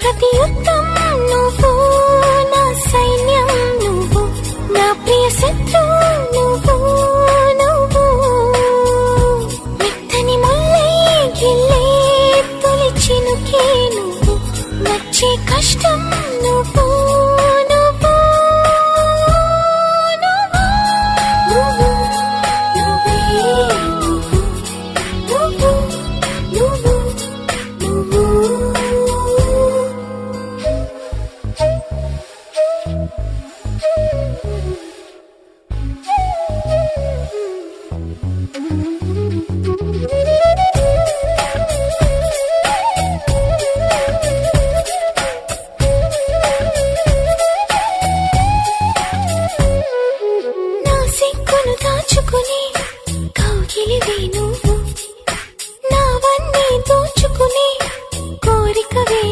ప్రతి యుద్ధం నువ్వు నా సైన్యం నువ్వు నా ప్రియ శత్రు నువ్వు నువ్వు. మెత్తని ముల్లై గిల్లే తొలి చినుకే నువ్వు నచ్చే కష్టం దాచుకుని కౌగిలివి నువ్వు నావన్నీ దోచుకుని